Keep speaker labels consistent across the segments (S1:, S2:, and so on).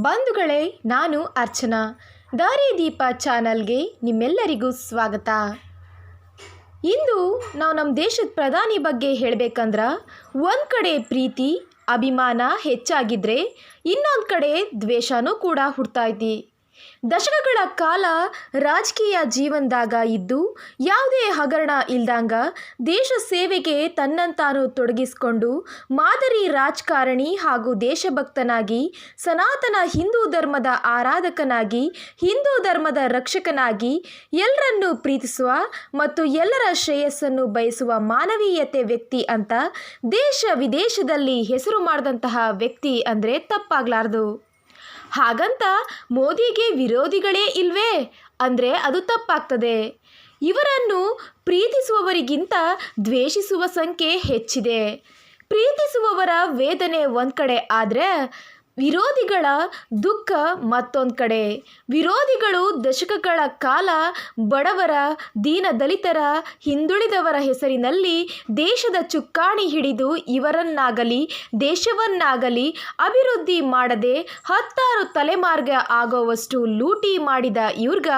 S1: ಬಂಧುಗಳೇ, ನಾನು ಅರ್ಚನಾ. ದಾರಿದೀಪ ಚಾನಲ್ಗೆ ನಿಮ್ಮೆಲ್ಲರಿಗೂ ಸ್ವಾಗತ. ಇಂದು ನಾವು ನಮ್ಮ ದೇಶದ ಪ್ರಧಾನಿ ಬಗ್ಗೆ ಹೇಳಬೇಕಂದ್ರೆ, ಒಂದು ಕಡೆ ಪ್ರೀತಿ, ಅಭಿಮಾನ ಹೆಚ್ಚಾಗಿದ್ದರೆ ಇನ್ನೊಂದು ಕಡೆ ದ್ವೇಷನೂ ಕೂಡ ಹುಡ್ತೈತಿ ದಶಕಗಳ ಕಾಲ ರಾಜಕೀಯ ಜೀವನದಾಗ ಇದ್ದು ಯಾವುದೇ ಹಗರಣ ಇಲ್ದಂಗ ದೇಶ ಸೇವೆಗೆ ತನ್ನಂತಾನು ತೊಡಗಿಸಿಕೊಂಡು ಮಾದರಿ ರಾಜಕಾರಣಿ ಹಾಗೂ ದೇಶಭಕ್ತನಾಗಿ ಸನಾತನ ಹಿಂದೂ ಧರ್ಮದ ಆರಾಧಕನಾಗಿ, ಹಿಂದೂ ಧರ್ಮದ ರಕ್ಷಕನಾಗಿ ಎಲ್ಲರನ್ನೂ ಪ್ರೀತಿಸುವ ಮತ್ತು ಎಲ್ಲರ ಶ್ರೇಯಸ್ಸನ್ನು ಬಯಸುವ ಮಾನವೀಯತೆ ವ್ಯಕ್ತಿ ಅಂತ ದೇಶ ವಿದೇಶದಲ್ಲಿ ಹೆಸರು ಮಾಡಿದಂತಹ ವ್ಯಕ್ತಿ ಅಂದರೆ ತಪ್ಪಾಗಲಾರ್ದು. ಹಾಗಂತ ಮೋದಿಗೆ ವಿರೋಧಿಗಳೇ ಇಲ್ವೇ? ಅಂದರೆ ಅದು ತಪ್ಪಾಗ್ತದೆ. ಇವರನ್ನು ಪ್ರೀತಿಸುವವರಿಗಿಂತ ದ್ವೇಷಿಸುವ ಸಂಖ್ಯೆ ಹೆಚ್ಚಿದೆ. ಪ್ರೀತಿಸುವವರ ವೇದನೆ ಒಂದು ಕಡೆ ಆದರೆ ವಿರೋಧಿಗಳ ದುಃಖ ಮತ್ತೊಂದು ಕಡೆ. ವಿರೋಧಿಗಳು ದಶಕಗಳ ಕಾಲ ಬಡವರ, ದೀನ ದಲಿತರ, ಹಿಂದುಳಿದವರ ಹೆಸರಿನಲ್ಲಿ ದೇಶದ ಚುಕ್ಕಾಣಿ ಹಿಡಿದು ಇವರನ್ನಾಗಲಿ, ದೇಶವನ್ನಾಗಲಿ ಅಭಿವೃದ್ಧಿ ಮಾಡದೆ ಹತ್ತಾರು ತಲೆಮಾರ್ಗ ಆಗೋವಷ್ಟು ಲೂಟಿ ಮಾಡಿದ ಇವ್ರಗ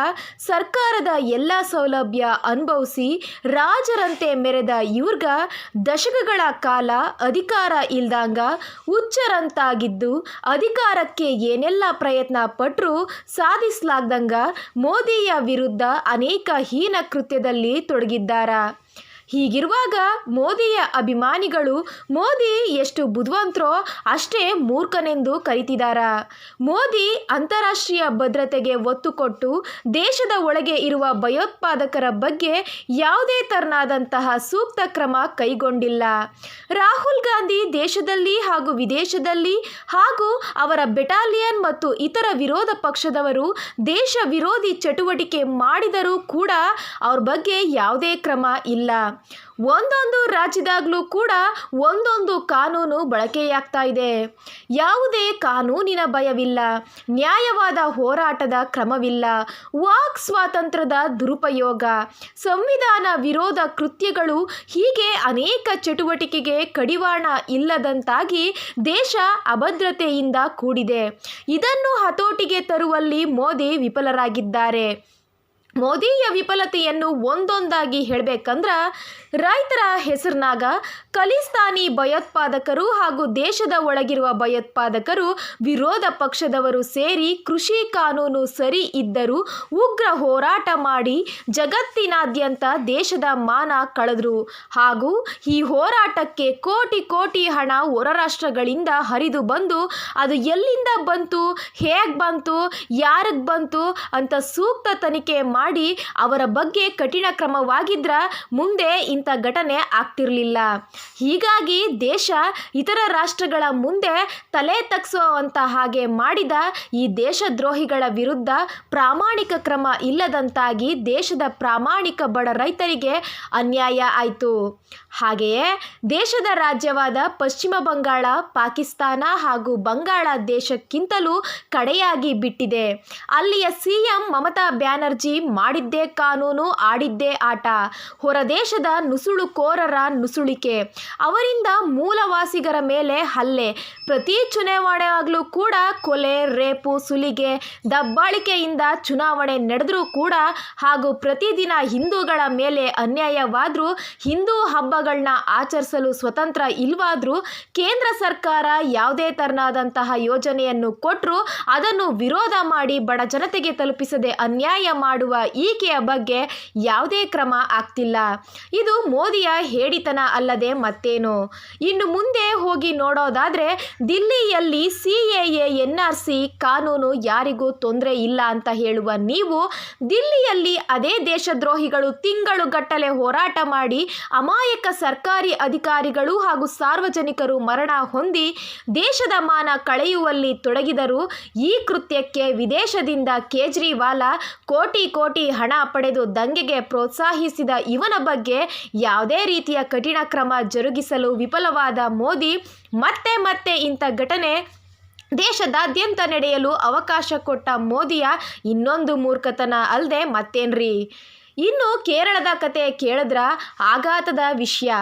S1: ಸರ್ಕಾರದ ಎಲ್ಲ ಸೌಲಭ್ಯ ಅನುಭವಿಸಿ ರಾಜರಂತೆ ಮೆರೆದ ಇವ್ರಗ ದಶಕಗಳ ಕಾಲ ಅಧಿಕಾರ ಇಲ್ದಂಗ ಹುಚ್ಚರಂತಾಗಿದ್ದು ಅಧಿಕಾರಕ್ಕೆ ಏನೆಲ್ಲ ಪ್ರಯತ್ನ ಪಟ್ಟರೂ ಸಾಧಿಸಲಾಗ್ದಂಗ ಮೋದಿಯ ವಿರುದ್ಧ ಅನೇಕ ಹೀನ ಕೃತ್ಯದಲ್ಲಿ ತೊಡಗಿದ್ದಾರ. ಹೀಗಿರುವಾಗ ಮೋದಿಯ ಅಭಿಮಾನಿಗಳು, ಮೋದಿ ಎಷ್ಟು ಬುದ್ಧಿವಂತರೋ ಅಷ್ಟೇ ಮೂರ್ಖನೆಂದು ಕರಿತಿದಾರ. ಮೋದಿ ಅಂತಾರಾಷ್ಟ್ರೀಯ ಭದ್ರತೆಗೆ ಒತ್ತು ಕೊಟ್ಟು ದೇಶದ ಒಳಗೆ ಇರುವ ಭಯೋತ್ಪಾದಕರ ಬಗ್ಗೆ ಯಾವುದೇ ತೆರನಾದಂತಹ ಸೂಕ್ತ ಕ್ರಮ ಕೈಗೊಂಡಿಲ್ಲ. ರಾಹುಲ್ ಗಾಂಧಿ ದೇಶದಲ್ಲಿ ಹಾಗೂ ವಿದೇಶದಲ್ಲಿ ಹಾಗೂ ಅವರ ಬೆಟಾಲಿಯನ್ ಮತ್ತು ಇತರ ವಿರೋಧ ಪಕ್ಷದವರು ದೇಶ ವಿರೋಧಿ ಚಟುವಟಿಕೆ ಮಾಡಿದರೂ ಕೂಡ ಅವ್ರ ಬಗ್ಗೆ ಯಾವುದೇ ಕ್ರಮ ಇಲ್ಲ. ಒಂದೊಂದು ರಾಜ್ಯದಾಗಲೂ ಕೂಡ ಒಂದೊಂದು ಕಾನೂನು ಬಳಕೆಯಾಗ್ತಾ ಇದೆ. ಯಾವುದೇ ಕಾನೂನಿನ ಭಯವಿಲ್ಲ. ನ್ಯಾಯವಾದ ಹೋರಾಟದ ಕ್ರಮವಿಲ್ಲ. ವಾಕ್ ಸ್ವಾತಂತ್ರ್ಯದ ದುರುಪಯೋಗ. ಸಂವಿಧಾನ ವಿರೋಧ ಕೃತ್ಯಗಳು ಹೀಗೆ ಅನೇಕ ಚಟುವಟಿಕೆಗೆ ಕಡಿವಾಣ ಇಲ್ಲದಂತಾಗಿ ದೇಶ ಅಭದ್ರತೆಯಿಂದ ಕೂಡಿದೆ. ಇದನ್ನು ಹತೋಟಿಗೆ ತರುವಲ್ಲಿ ಮೋದಿ ವಿಫಲರಾಗಿದ್ದಾರೆ. ಮೋದಿಯ ವಿಫಲತೆಯನ್ನು ಒಂದೊಂದಾಗಿ ಹೇಳಬೇಕಂದ್ರೆ ರೈತರ ಹೆಸರಿನಾಗ ಖಲಿಸ್ತಾನಿ ಭಯೋತ್ಪಾದಕರು ಹಾಗೂ ದೇಶದ ಒಳಗಿರುವ ಭಯೋತ್ಪಾದಕರು ವಿರೋಧ ಪಕ್ಷದವರು ಸೇರಿ ಕೃಷಿ ಕಾನೂನು ಸರಿ ಇದ್ದರೂ ಉಗ್ರ ಹೋರಾಟ ಮಾಡಿ ಜಗತ್ತಿನಾದ್ಯಂತ ದೇಶದ ಮಾನ ಕಳೆದ್ರು. ಹಾಗೂ ಈ ಹೋರಾಟಕ್ಕೆ ಕೋಟಿ ಕೋಟಿ ಹಣ ಹೊರ ರಾಷ್ಟ್ರಗಳಿಂದ ಹರಿದು ಬಂದು ಅದು ಎಲ್ಲಿಂದ ಬಂತು, ಹೇಗೆ ಬಂತು, ಯಾರಿಗೆ ಬಂತು ಅಂತ ಸೂಕ್ತ ತನಿಖೆ ಮಾಡಿ ಅವರ ಬಗ್ಗೆ ಕಠಿಣ ಕ್ರಮವಾಗಿದ್ರ ಮುಂದೆ ಇಂಥ ಘಟನೆ ಆಗ್ತಿರಲಿಲ್ಲ. ಹೀಗಾಗಿ ದೇಶ ಇತರ ರಾಷ್ಟ್ರಗಳ ಮುಂದೆ ತಲೆ ತಗ್ಸುವಂಥ ಹಾಗೆ ಮಾಡಿದ ಈ ದೇಶದ್ರೋಹಿಗಳ ವಿರುದ್ಧ ಪ್ರಾಮಾಣಿಕ ಕ್ರಮ ಇಲ್ಲದಂತಾಗಿ ದೇಶದ ಪ್ರಾಮಾಣಿಕ ಬಡ ರೈತರಿಗೆ ಅನ್ಯಾಯ ಆಯಿತು. ಹಾಗೆಯೇ ದೇಶದ ರಾಜ್ಯವಾದ ಪಶ್ಚಿಮ ಬಂಗಾಳ, ಪಾಕಿಸ್ತಾನ ಹಾಗೂ ಬಂಗಾಳ ದೇಶಕ್ಕಿಂತಲೂ ಕಡೆಯಾಗಿ ಬಿಟ್ಟಿದೆ. ಅಲ್ಲಿಯ ಸಿಎಂ ಮಮತಾ ಬ್ಯಾನರ್ಜಿ ಮಾಡಿದ್ದೇ ಕಾನೂನು, ಆಡಿದ್ದೇ ಆಟ. ಹೊರದೇಶದ ನುಸುಳುಕೋರರ ನುಸುಳಿಕೆ. ಅವರಿಂದ ಮೂಲವಾಸಿಗರ ಮೇಲೆ ಹಲ್ಲೆ. ಪ್ರತಿ ಚುನಾವಣೆಯಾಗಲೂ ಕೂಡ ಕೊಲೆ, ರೇಪು, ಸುಲಿಗೆ, ದಬ್ಬಾಳಿಕೆಯಿಂದ ಚುನಾವಣೆ ನಡೆದರೂ ಕೂಡ ಹಾಗೂ ಪ್ರತಿದಿನ ಹಿಂದೂಗಳ ಮೇಲೆ ಅನ್ಯಾಯವಾದರೂ, ಹಿಂದೂ ಹಬ್ಬಗಳನ್ನ ಆಚರಿಸಲು ಸ್ವತಂತ್ರ ಇಲ್ವಾದರೂ, ಕೇಂದ್ರ ಸರ್ಕಾರ ಯಾವುದೇ ತೆರನಾದಂತಹ ಯೋಜನೆಯನ್ನು ಕೊಟ್ಟರು ಅದನ್ನು ವಿರೋಧ ಮಾಡಿ ಬಡ ಜನತೆಗೆ ತಲುಪಿಸದೆ ಅನ್ಯಾಯ ಮಾಡುವ ಈಕೆಯ ಬಗ್ಗೆ ಯಾವುದೇ ಕ್ರಮ ಆಗ್ತಿಲ್ಲ. ಇದು ಮೋದಿಯ ಹೇಡಿತನ ಅಲ್ಲದೆ ಮತ್ತೇನು? ಇನ್ನು ಮುಂದೆ ಹೋಗಿ ನೋಡೋದಾದರೆ, ದಿಲ್ಲಿಯಲ್ಲಿ C A, N R C ಕಾನೂನು ಯಾರಿಗೂ ತೊಂದರೆ ಇಲ್ಲ ಅಂತ ಹೇಳುವ ನೀವು, ದಿಲ್ಲಿಯಲ್ಲಿ ಅದೇ ದೇಶದ್ರೋಹಿಗಳು ತಿಂಗಳುಗಟ್ಟಲೆ ಹೋರಾಟ ಮಾಡಿ ಅಮಾಯಕ ಸರ್ಕಾರಿ ಅಧಿಕಾರಿಗಳು ಹಾಗೂ ಸಾರ್ವಜನಿಕರು ಮರಣ ಹೊಂದಿ ದೇಶದ ಮಾನ ಕಳೆಯುವಲ್ಲಿ ತೊಡಗಿದರು ಈ ಕೃತ್ಯಕ್ಕೆ ವಿದೇಶದಿಂದ ಕೇಜ್ರಿವಾಲ ಕೋಟಿ ಕೋಟಿ ಹಣ ಪಡೆದು ದಂಗೆಗೆ ಪ್ರೋತ್ಸಾಹಿಸಿದ ಇವನ ಬಗ್ಗೆ ಯಾವುದೇ ರೀತಿಯ ಕಠಿಣ ಕ್ರಮ ಜರುಗಿಸಲು ವಿಫಲವಾದ ಮೋದಿ ಮತ್ತೆ ಮತ್ತೆ ಇಂಥ ಘಟನೆ ದೇಶದಾದ್ಯಂತ ನಡೆಯಲು ಅವಕಾಶ ಕೊಟ್ಟ ಮೋದಿಯ ಇನ್ನೊಂದು ಮೂರ್ಖತನ ಅಲ್ಲದೆ ಮತ್ತೇನ್ರಿ? ಇನ್ನು ಕೇರಳದ ಕತೆ ಕೇಳಿದ್ರ ಆಘಾತದ ವಿಷಯ.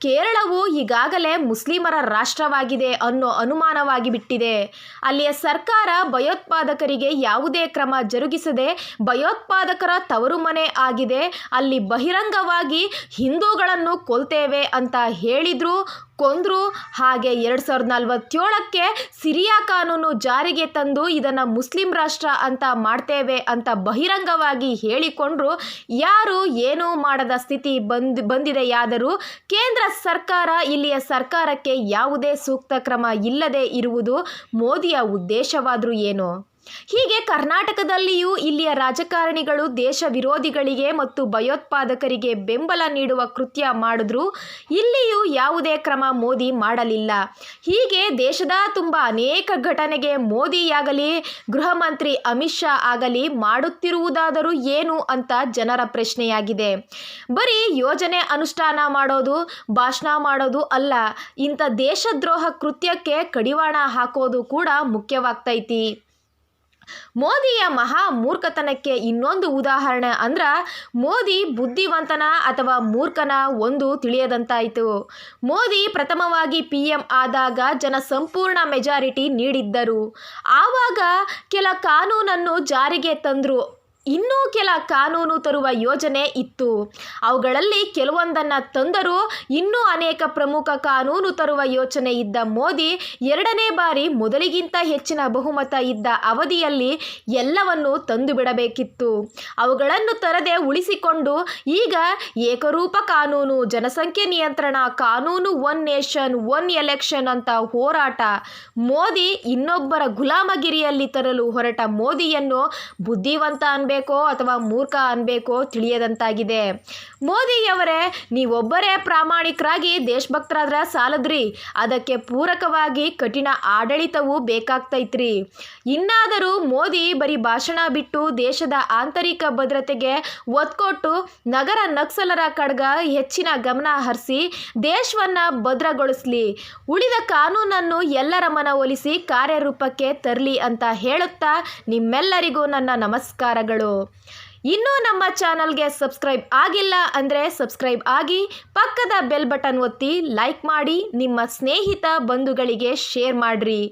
S1: ಕೇರಳವು ಈಗಾಗಲೇ ಮುಸ್ಲಿಮರ ರಾಷ್ಟ್ರವಾಗಿದೆ ಅನ್ನೋ ಅನುಮಾನವಾಗಿ ಬಿಟ್ಟಿದೆ. ಅಲ್ಲಿಯ ಸರ್ಕಾರ ಭಯೋತ್ಪಾದಕರಿಗೆ ಯಾವುದೇ ಕ್ರಮ ಜರುಗಿಸದೆ ಭಯೋತ್ಪಾದಕರ ತವರು ಮನೆ ಆಗಿದೆ. ಅಲ್ಲಿ ಬಹಿರಂಗವಾಗಿ ಹಿಂದೂಗಳನ್ನು ಕೊಲ್ತೇವೆ ಅಂತ ಹೇಳಿದ್ರು, ಕೊಂದ್ರು. ಹಾಗೆ ಎರಡು ಸಾವಿರದ ನಲವತ್ತೇಳಕ್ಕೆ ಸಿರಿಯಾ ಕಾನೂನು ಜಾರಿಗೆ ತಂದು ಇದನ್ನು ಮುಸ್ಲಿಂ ರಾಷ್ಟ್ರ ಅಂತ ಮಾಡ್ತೇವೆ ಅಂತ ಬಹಿರಂಗವಾಗಿ ಹೇಳಿಕೊಂಡ್ರು. ಯಾರು, ಏನೂ ಮಾಡದ ಸ್ಥಿತಿ ಬಂದ್ ಬಂದಿದೆಯಾದರೂ ಕೇಂದ್ರ ಸರ್ಕಾರ ಇಲ್ಲಿಯ ಸರ್ಕಾರಕ್ಕೆ ಯಾವುದೇ ಸೂಕ್ತ ಕ್ರಮ ಇಲ್ಲದೆ ಇರುವುದು ಮೋದಿಯ ಉದ್ದೇಶವಾದರೂ ಏನು? ಹೀಗೆ ಕರ್ನಾಟಕದಲ್ಲಿಯೂ ಇಲ್ಲಿಯ ರಾಜಕಾರಣಿಗಳು, ದೇಶ ವಿರೋಧಿಗಳಿಗೆ ಮತ್ತು ಭಯೋತ್ಪಾದಕರಿಗೆ ಬೆಂಬಲ ನೀಡುವ ಕೃತ್ಯ ಮಾಡಿದ್ರು ಇಲ್ಲಿಯೂ ಯಾವುದೇ ಕ್ರಮ ಮೋದಿ ಮಾಡಲಿಲ್ಲ. ಹೀಗೆ ದೇಶದ ತುಂಬ ಅನೇಕ ಘಟನೆಗೆ ಮೋದಿಯಾಗಲಿ, ಗೃಹ ಮಂತ್ರಿ ಅಮಿತ್ ಶಾ ಆಗಲಿ ಮಾಡುತ್ತಿರುವುದಾದರೂ ಏನು ಅಂತ ಜನರ ಪ್ರಶ್ನೆಯಾಗಿದೆ. ಬರೀ ಯೋಜನೆ ಅನುಷ್ಠಾನ ಮಾಡೋದು, ಭಾಷಣ ಮಾಡೋದು ಅಲ್ಲ, ಇಂಥ ದೇಶದ್ರೋಹ ಕೃತ್ಯಕ್ಕೆ ಕಡಿವಾಣ ಹಾಕೋದು ಕೂಡ ಮುಖ್ಯವಾಗ್ತೈತಿ. ಮೋದಿಯ ಮಹಾ ಮೂರ್ಖತನಕ್ಕೆ ಇನ್ನೊಂದು ಉದಾಹರಣೆ ಅಂದ್ರ ಮೋದಿ ಬುದ್ಧಿವಂತನ ಅಥವಾ ಮೂರ್ಖನ ಒಂದು ತಿಳಿಯದಂತಾಯಿತು. ಮೋದಿ ಪ್ರಥಮವಾಗಿ ಪಿ ಎಂ ಆದಾಗ ಜನ ಸಂಪೂರ್ಣ ಮೆಜಾರಿಟಿ ನೀಡಿದ್ದರು. ಆವಾಗ ಕೆಲ ಕಾನೂನನ್ನು ಜಾರಿಗೆ ತಂದರು. ಇನ್ನೂ ಕೆಲ ಕಾನೂನು ತರುವ ಯೋಜನೆ ಇತ್ತು. ಅವುಗಳಲ್ಲಿ ಕೆಲವೊಂದನ್ನು ತಂದರೂ ಇನ್ನೂ ಅನೇಕ ಪ್ರಮುಖ ಕಾನೂನು ತರುವ ಯೋಚನೆ ಇದ್ದ ಮೋದಿ ಎರಡನೇ ಬಾರಿ ಮೊದಲಿಗಿಂತ ಹೆಚ್ಚಿನ ಬಹುಮತ ಇದ್ದ ಅವಧಿಯಲ್ಲಿ ಎಲ್ಲವನ್ನು ತಂದು ಬಿಡಬೇಕಿತ್ತು ಅವುಗಳನ್ನು ತರದೆ ಉಳಿಸಿಕೊಂಡು ಈಗ ಏಕರೂಪ ಕಾನೂನು, ಜನಸಂಖ್ಯೆ ನಿಯಂತ್ರಣ, ಕಾನೂನು ಒನ್ ನೇಷನ್, ಒನ್ ಎಲೆಕ್ಷನ್ ಅಂತ ಹೋರಾಟ ಮೋದಿ ಇನ್ನೊಬ್ಬರ ಗುಲಾಮಗಿರಿಯಲ್ಲಿ ತರಲು ಹೊರಟ ಮೋದಿಯನ್ನು ಬುದ್ಧಿವಂತ ಅನ್ಬೇಕೋ. ಅಥವಾ ಮೂರ್ಖ ಅನ್ಬೇಕೋ ತಿಳಿಯದಂತಾಗಿದೆ. ಮೋದಿಯವರೇ, ನೀವೊಬ್ಬರೇ ಪ್ರಾಮಾಣಿಕರಾಗಿ ದೇಶಭಕ್ತರಾದ್ರ ಸಾಲದ್ರಿ. ಅದಕ್ಕೆ ಪೂರಕವಾಗಿ ಕಠಿಣ ಆಡಳಿತವೂ ಬೇಕಾಗ್ತೈತ್ರಿ. ಇನ್ನಾದರೂ ಮೋದಿ ಬರೀ ಭಾಷಣ ಬಿಟ್ಟು ದೇಶದ ಆಂತರಿಕ ಭದ್ರತೆಗೆ ಒತ್ಕೊಟ್ಟು ನಗರ ನಕ್ಸಲರ ಕಡ್ಗ ಹೆಚ್ಚಿನ ಗಮನ ಹರಿಸಿ ದೇಶವನ್ನ ಭದ್ರಗೊಳಿಸ್ಲಿ. ಉಳಿದ ಕಾನೂನನ್ನು ಎಲ್ಲರ ಮನವೊಲಿಸಿ ಕಾರ್ಯರೂಪಕ್ಕೆ ತರಲಿ ಅಂತ ಹೇಳುತ್ತಾ ನಿಮ್ಮೆಲ್ಲರಿಗೂ ನನ್ನ ನಮಸ್ಕಾರಗಳು. ಇನ್ನೂ ನಮ್ಮ ಚಾನಲ್ಗೆ ಸಬ್ಸ್ಕ್ರೈಬ್ ಆಗಿಲ್ಲ ಅಂದರೆ ಸಬ್ಸ್ಕ್ರೈಬ್ ಆಗಿ ಪಕ್ಕದ ಬೆಲ್ ಬಟನ್ ಒತ್ತಿ ಲೈಕ್ ಮಾಡಿ, ನಿಮ್ಮ ಸ್ನೇಹಿತ ಬಂಧುಗಳಿಗೆ ಶೇರ್ ಮಾಡಿರಿ.